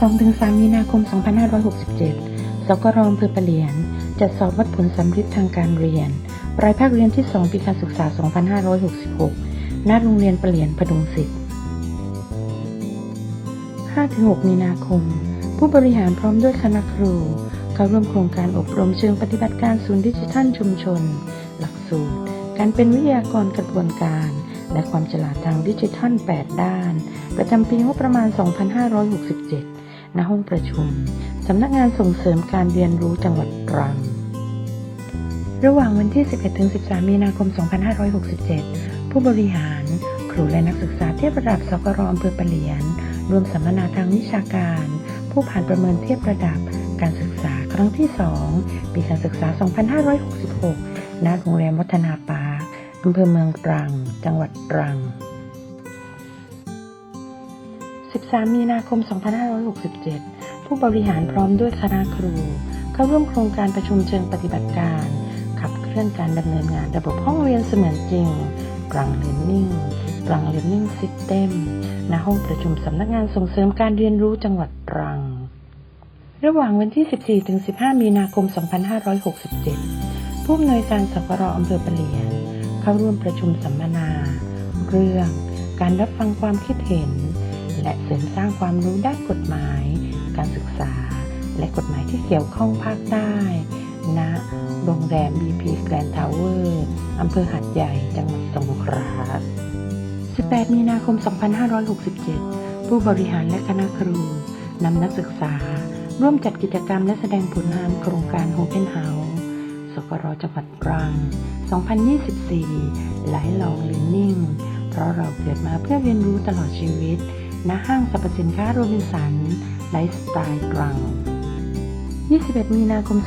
2-3 มีนาคม 2567 สกรอำเภอปะเหลียน จัดสอบวัดผลสำฤทธิ์ทางการเรียน รายภาคเรียนที่ 2 ปีการศึกษา 2566 ณ โรงเรียนปะเหลียนพดุงศิษย์5-6 มีนาคม ผู้บริหารพร้อมด้วยคณะครู เข้าร่วมโครงการอบรมเชิงปฏิบัติการศูนย์ดิจิทัลชุมชน หลักสูตร การเป็นวิทยากรกระบวนการและความฉลาดทางดิจิทัล 8 ด้าน ประจำปีงบประมาณ 2567 ณห้องประชุมสำนักงานส่งเสริมการเรียนรู้จังหวัดตรัง ระหว่างวันที่ 11-13 มีนาคม 2567 ผู้บริหาร ครูและนักศึกษาเทียบระดับสกรอำเภอปะเหลียนรวมสัมมนาทางวิชาการ ผู้ผ่านประเมินเทียบระดับการศึกษาครั้งที่ 2 ปีการศึกษา 2566 ณ โรงแรมวัฒนาปาร์คอำเภอเมืองตรัง จังหวัดตรัง 3 มีนาคม 2567 ผู้บริหารพร้อมด้วยคณะครู เข้าร่วมโครงการประชุมเชิงปฏิบัติการ ขับเคลื่อนการดำเนินงานระบบห้องเรียนเสมือนจริงตรังเรียนนิ่งตรังเรียนนิ่งซิสเต็มณห้องประชุมสำนักงานส่งเสริมการเรียนรู้จังหวัดตรัง ระหว่างวันที่ 14-15 มีนาคม 2567 ผู้อำนวยการสกรอำเภอปะเหลียน เข้าร่วมประชุมสัมมนา เรื่อง การรับฟังความคิดเห็น และเสริมสร้างความรู้ด้านกฎหมาย การศึกษา และกฎหมายที่เกี่ยวข้องภาคใต้ณโรงแรม BP Grand Tower อำเภอหัดใหญ่ จังหวัดสงขลา 18 มีนาคม 2567 ผู้บริหารและคณะครู นำนักศึกษา ร่วมจัดกิจกรรมและแสดงผลงานโครงการ Open House สกรจังหวัดตรัง 2024 หลายลองเรียนนิ่ง เพราะเราเกิดมาเพื่อเรียนรู้ตลอดชีวิต ณห้างสรรพสินค้าโรบินสันไลฟ์สไตล์ตรัง 21 มีนาคม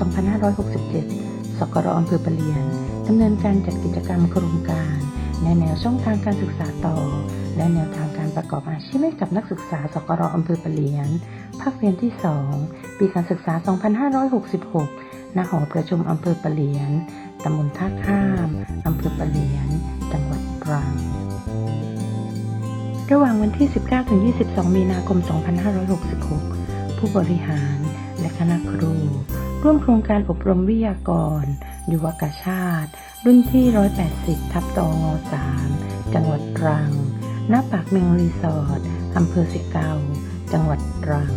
2567 สกรอำเภอปะเลียนดำเนินการจัดกิจกรรมโครงการแนแนวช่องทางการศึกษาต่อ และแนวทางการประกอบอาชีพให้กับนักศึกษาสกรอำเภอปะเลียน ภาคเรียนที่ 2 ปีการศึกษา 2566 ณ หอประชุมอำเภอปะเลียนตำบลท่าข้ามอำเภอปะเลียน ระหว่างวันที่ 19-22 มีนาคม 2566 ผู้บริหารและคณะครู ร่วมโครงการอบรมวิทยากร ยุวกชาติ รุ่นที่ 180 ทับตอง3จังหวัดตรัง ณ ปากเมงรีสอร์ทอำเภอสิเกา จังหวัดตรัง